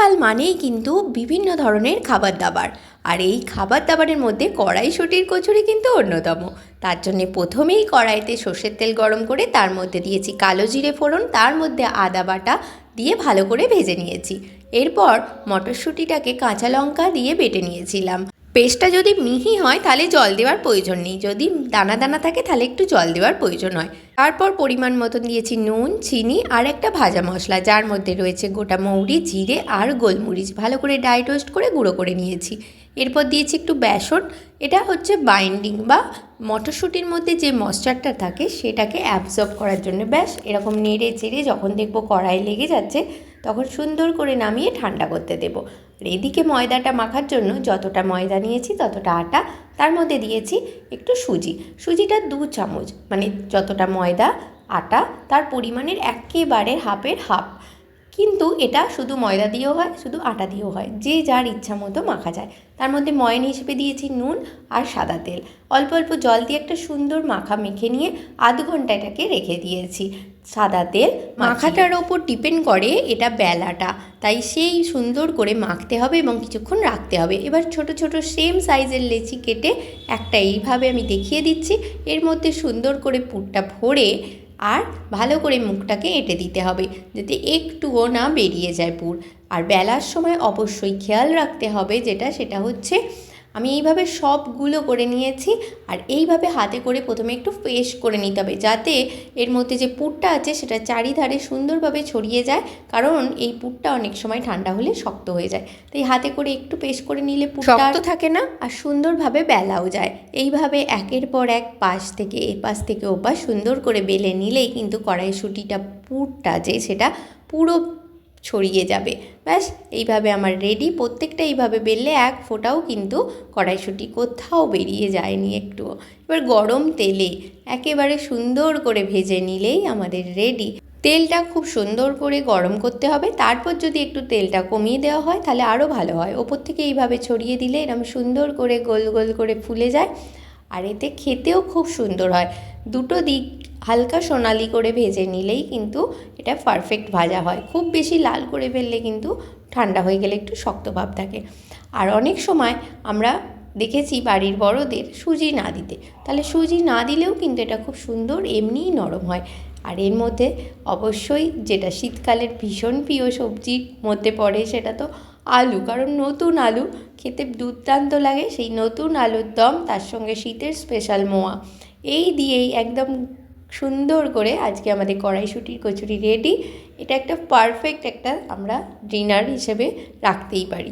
শীতকাল মানেই কিন্তু বিভিন্ন ধরনের খাবার দাবার আর এই খাবার দাবারের মধ্যে কড়াইশুঁটির কচুরি কিন্তু অন্যতম। তার জন্যে প্রথমেই কড়াইতে সর্ষের তেল গরম করে তার মধ্যে দিয়েছি কালো জিরে ফোড়ন, তার মধ্যে আদা বাটা দিয়ে ভালো করে ভেজে নিয়েছি। এরপর মটরশুঁটিটাকে কাঁচা লঙ্কা দিয়ে বেটে নিয়েছিলাম। পেস্টটা যদি মিহি হয়, তাহলে জল দেওয়ার প্রয়োজন নেই। যদি দানা দানা থাকে, তাহলে একটু জল দেওয়ার প্রয়োজন হয়। তারপর পরিমাণ মতন দিয়েছি নুন, চিনি আর একটা ভাজা মশলা, যার মধ্যে রয়েছে গোটা মৌরি, জিরে আর গোলমরিচ। ভালো করে ড্রাই টোস্ট করে গুঁড়ো করে নিয়েছি। এরপর দিয়েছি একটু বেসন। এটা হচ্ছে বাইন্ডিং বা মটরশুঁটির মধ্যে যে ময়েশ্চারটা থাকে, সেটাকে অ্যাবজর্ব করার জন্য। ব্যাস, এরকম নেড়ে চেড়ে যখন দেখব কড়াই লেগে যাচ্ছে, তখন সুন্দর করে নামিয়ে ঠান্ডা করতে দেবো। আর এদিকে ময়দাটা মাখার জন্য যতটা ময়দা নিয়েছি, ততটা আটা, তার মধ্যে দিয়েছি একটু সুজি। সুজিটা দু চামচ মানে যতটা ময়দা, আটা, তার পরিমাণের একেবারে হাফের হাফ। কিন্তু এটা শুধু ময়দা দিয়েও হয়, শুধু আটা দিয়েও হয়, যে যার ইচ্ছা মতো মাখা যায়। তার মধ্যে ময়ন হিসেবে দিয়েছি নুন আর সাদা তেল। অল্প অল্প জল দিয়ে একটা সুন্দর মাখা মেখে নিয়ে আধ ঘণ্টা এটাকে রেখে দিয়েছি। সাদা তেল মাখাটার ওপর ডিপেন্ড করে এটা বেলাটা, তাই সেই সুন্দর করে মাখতে হবে এবং কিছুক্ষণ রাখতে হবে। এবার ছোট ছোট সেম সাইজের লেচি কেটে একটা এইভাবে আমি দেখিয়ে দিচ্ছি। এর মধ্যে সুন্দর করে পুরটা ভরে আর ভালো করে মুখটাকে এঁটে দিতে হবে যাতে একটুও না বেরিয়ে যায় পুর। আর বেলার সময় অবশ্যই খেয়াল রাখতে হবে যেটা, সেটা হচ্ছে আমি এইভাবে সবগুলো করে নিয়েছি আর এইভাবে হাতে করে প্রথমে একটু পেস্ট করে নিতে হবে যাতে এর মধ্যে যে পুরটা আছে সেটা চারিধারে সুন্দরভাবে ছড়িয়ে যায় কারণ এই পুরটা অনেক সময় ঠান্ডা হলে শক্ত হয়ে যায়। তাই হাতে করে একটু পেস্ট করে নিলে পুরটা থাকে না? আর সুন্দরভাবে বেলাও যায়। এইভাবে একের পর এক পাশ থেকে এ পাশ থেকে ও পাশ সুন্দর করে বেলে নিলেই কিন্তু কড়াইশুঁটিটা পুরটা যে সেটা পুরো ছড়িয়ে যাবে। ব্যাস, এইভাবে আমার রেডি প্রত্যেকটা এইভাবে বেললে এক ফোঁটাও কিন্তু কড়াইশুঁটি কোথাও বেরিয়ে যায়নি একটুও। এবার গরম তেলে একেবারে সুন্দর করে ভেজে নিলেই আমাদের রেডি তেলটা খুব সুন্দর করে গরম করতে হবে। তারপর যদি একটু তেলটা কমিয়ে দেওয়া হয়, তাহলে আরও ভালো হয়। ওপর থেকে এইভাবে ছড়িয়ে দিলে এরকম সুন্দর করে গোল গোল করে ফুলে যায়। আর এতে খেতেও খুব সুন্দর হয়। দুটো দিক হালকা সোনালি করে ভেজে নিলেই কিন্তু এটা পারফেক্ট ভাজা হয়। খুব বেশি লাল করে ফেললে কিন্তু ঠান্ডা হয়ে গেলে একটু শক্ত ভাব থাকে। আর অনেক সময় আমরা দেখেছি বাড়ির বড়দের সুজি না দিতে। তাহলে সুজি না দিলেও কিন্তু এটা খুব সুন্দর, এমনিই নরম হয়। আর এর মধ্যে অবশ্যই যেটা শীতকালের ভীষণ প্রিয় সবজির মধ্যে পড়ে সেটা তো আলু, কারণ নতুন আলু খেতে দুর্দান্ত লাগে। সেই নতুন আলুর দম, তার সঙ্গে শীতের স্পেশাল মোয়া। এই দিয়েই একদম সুন্দর করে আজকে আমাদের কড়াইশুটির কচুরি রেডি এটা একটা পারফেক্ট একটা আমরা ডিনার হিসেবে রাখতেই পারি।